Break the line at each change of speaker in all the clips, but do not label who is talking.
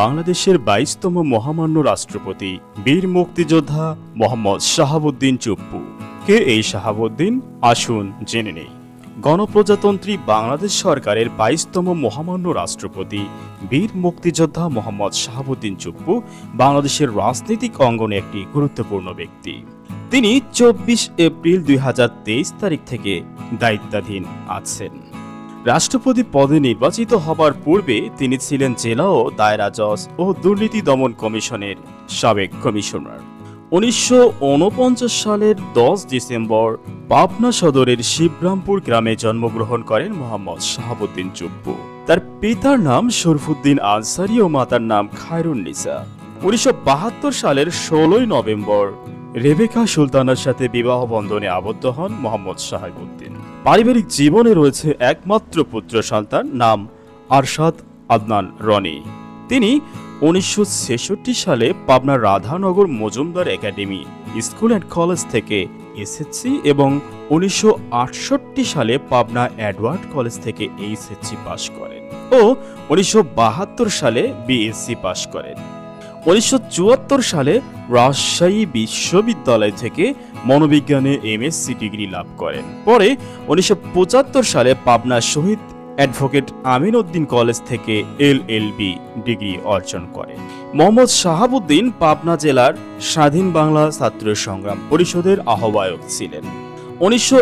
বাংলাদেশের বাইশতম মহামান্য রাষ্ট্রপতি বীর মুক্তিযোদ্ধা মোহাম্মদ শাহাবুদ্দিন চুপ্পু কে এই শাহাবুদ্দিন আসুন জেনে নেই গণপ্রজাতন্ত্রী বাংলাদেশ সরকারের বাইশতম মহামান্য রাষ্ট্রপতি বীর মুক্তিযোদ্ধা মোহাম্মদ শাহাবুদ্দিন চুপ্পু বাংলাদেশের রাজনৈতিক অঙ্গনে একটি গুরুত্বপূর্ণ ব্যক্তি তিনি চব্বিশ এপ্রিল দুই তারিখ থেকে দায়িত্বাধীন আছেন রাষ্ট্রপতি পদে নির্বাচিত হবার পূর্বে তিনি ছিলেন জেলা ও দায়রা জজ ও দুর্নীতি দমন কমিশনের সাবেক কমিশনার উনিশশো সালের দশ ডিসেম্বর পাবনা সদরের শিবরামপুর গ্রামে জন্মগ্রহণ করেন মোহাম্মদ শাহাবুদ্দিন চুপ্পু তার পিতার নাম শরফুদ্দিন আনসারি ও মাতার নাম খায়রুন নিসা উনিশশো সালের ষোলোই নভেম্বর রেবেকা সুলতানার সাথে বিবাহ বন্ধনে আবদ্ধ হন মোহাম্মদ শাহাবুদ্দিন পারিবারিক জীবনে রয়েছে একমাত্র পুত্র সন্তান নাম আরশাদ আদনান রনি তিনি উনিশশো সালে Pabna Radhanagar Majumdar academy school and college থেকে এসএসসি এবং উনিশশো সালে পাবনা অ্যাডওয়ার্ড কলেজ থেকে এইচএসসি পাশ করেন ও উনিশশো সালে বিএসসি পাশ করেন উনিশশো সালে রাজশাহী বিশ্ববিদ্যালয় থেকে মনোবিজ্ঞানে এম এমএসসি ডিগ্রি লাভ করেন পরে উনিশশো সালে পাবনা শহীদ অ্যাডভোকেট আমিন উদ্দিন কলেজ থেকে এল এল বি ডিগ্রি অর্জন করেন মোহাম্মদ শাহাবুদ্দিন পাবনা জেলার স্বাধীন বাংলা ছাত্র সংগ্রাম পরিষদের আহ্বায়ক ছিলেন উনিশশো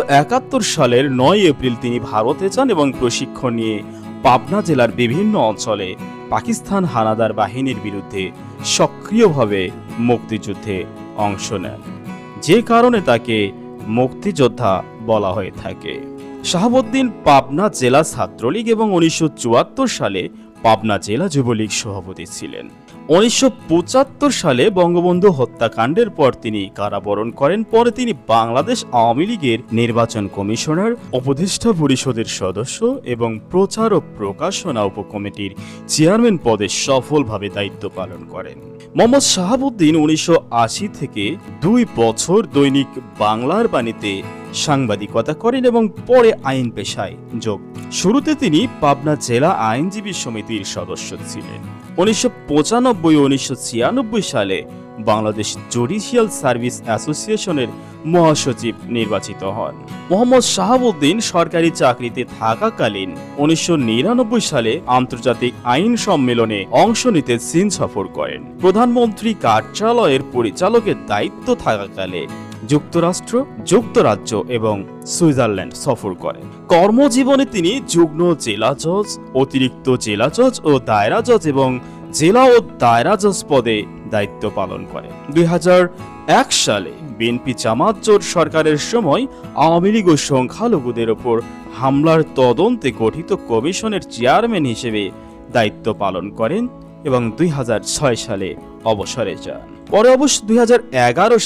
সালের নয় এপ্রিল তিনি ভারতে যান এবং প্রশিক্ষণ নিয়ে পাবনা জেলার বিভিন্ন অঞ্চলে পাকিস্তান হানাদার বাহিনীর বিরুদ্ধে সক্রিয়ভাবে মুক্তিযুদ্ধে অংশ নেন যে কারণে তাকে মুক্তিযোদ্ধা বলা হয়ে থাকে শাহাবুদ্দিন পাবনা জেলা ছাত্রলীগ এবং উনিশশো সালে পাবনা জেলা যুবলীগ সভাপতি ছিলেন উনিশশো সালে বঙ্গবন্ধু হত্যাকাণ্ডের পর তিনি কারাবরণ করেন পরে তিনি বাংলাদেশ আওয়ামী লীগের নির্বাচন কমিশনার উপদেষ্টা পরিষদের সদস্য এবং প্রচার ও প্রকাশনা উপকমিটির চেয়ারম্যান পদে সফলভাবে দায়িত্ব পালন করেন মোহাম্মদ শাহাবুদ্দিন উনিশশো থেকে দুই বছর দৈনিক বাংলার বাণীতে সাংবাদিকতা করেন এবং পরে আইন পেশায় যোগ শুরুতে তিনি পাবনা জেলা আইনজীবী সমিতির সদস্য ছিলেন উনিশশো পঁচানব্বই উনিশশো ছিয়ানব্বই সালে বাংলাদেশ জুডিশিয়াল সার্ভিস অ্যাসোসিয়েশনের মহাসচিব নির্বাচিত হন মোহাম্মদ শাহাবুদ্দিন সরকারি চাকরিতে থাকাকালীন উনিশশো সালে আন্তর্জাতিক আইন সম্মেলনে অংশ নিতে চীন সফর করেন প্রধানমন্ত্রী কার্যালয়ের পরিচালকের দায়িত্ব থাকাকালে যুক্তরাষ্ট্র যুক্তরাজ্য এবং সুইজারল্যান্ড সফর করেন কর্মজীবনে তিনি যুগ্ম জেলা জজ অতিরিক্ত জেলা জজ ও দায়রা জজ এবং জেলা ও দায়রা জজ পদে দায়িত্ব পালন করেন দুই এক সালে বিএনপি জামাত জোট সরকারের সময় আওয়ামী লীগ ও সংখ্যালঘুদের ওপর হামলার তদন্তে গঠিত কমিশনের চেয়ারম্যান হিসেবে দায়িত্ব পালন করেন এবং দুই সালে অবসরে যান পরে অবশ্য দুই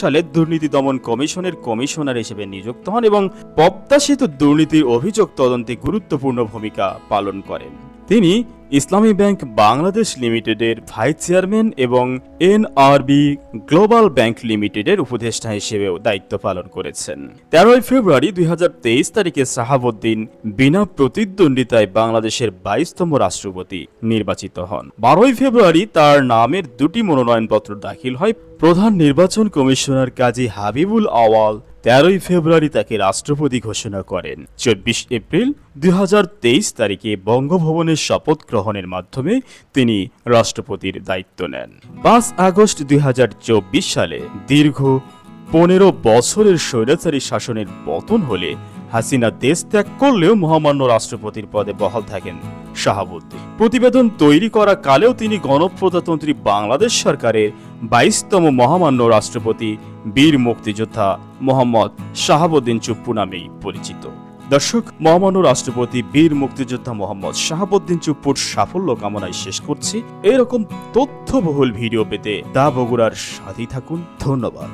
সালে দুর্নীতি দমন কমিশনের কমিশনার হিসেবে নিযুক্ত হন এবং পদ্মা সেতু দুর্নীতির অভিযোগ তদন্তে গুরুত্বপূর্ণ ভূমিকা পালন করেন তিনি ইসলামী ব্যাংক বাংলাদেশ লিমিটেডের ভাইস চেয়ারম্যান এবং এনআরবি গ্লোবাল ব্যাংক লিমিটেডের উপদেষ্টা হিসেবেও দায়িত্ব পালন করেছেন তেরোই ফেব্রুয়ারি দুই তারিখে সাহাবুদ্দিন বিনা প্রতিদ্বন্দ্বিতায় বাংলাদেশের বাইশতম রাষ্ট্রপতি নির্বাচিত হন বারোই ফেব্রুয়ারি তার নামের দুটি মনোনয়নপত্র দাখিল হয় প্রধান নির্বাচন কমিশনার কাজী হাবিবুল আওয়াল তেরোই ফেব্রুয়ারি তাকে রাষ্ট্রপতি ঘোষণা করেন চব্বিশ এপ্রিল দুই তারিখে বঙ্গভবনের শপথ গ্রহণের মাধ্যমে তিনি রাষ্ট্রপতির দায়িত্ব নেন পাঁচ আগস্ট দুই সালে দীর্ঘ পনেরো বছরের স্বৈরাচারী শাসনের পতন হলে হাসিনা দেশ ত্যাগ করলেও মহামান্য রাষ্ট্রপতির পদে বহাল থাকেন শাহাবুদ্দিন প্রতিবেদন তৈরি করা কালেও তিনি গণপ্রজাতন্ত্রী বাংলাদেশ সরকারের বাইশতম মহামান্য রাষ্ট্রপতি বীর মুক্তিযোদ্ধা মোহাম্মদ শাহাবুদ্দিন চুপ্পু নামেই পরিচিত দর্শক মহামান্য রাষ্ট্রপতি বীর মুক্তিযোদ্ধা মোহাম্মদ শাহাবুদ্দিন চুপ্পুর সাফল্য কামনায় শেষ করছি এরকম তথ্যবহুল ভিডিও পেতে দা বগুড়ার সাথেই থাকুন ধন্যবাদ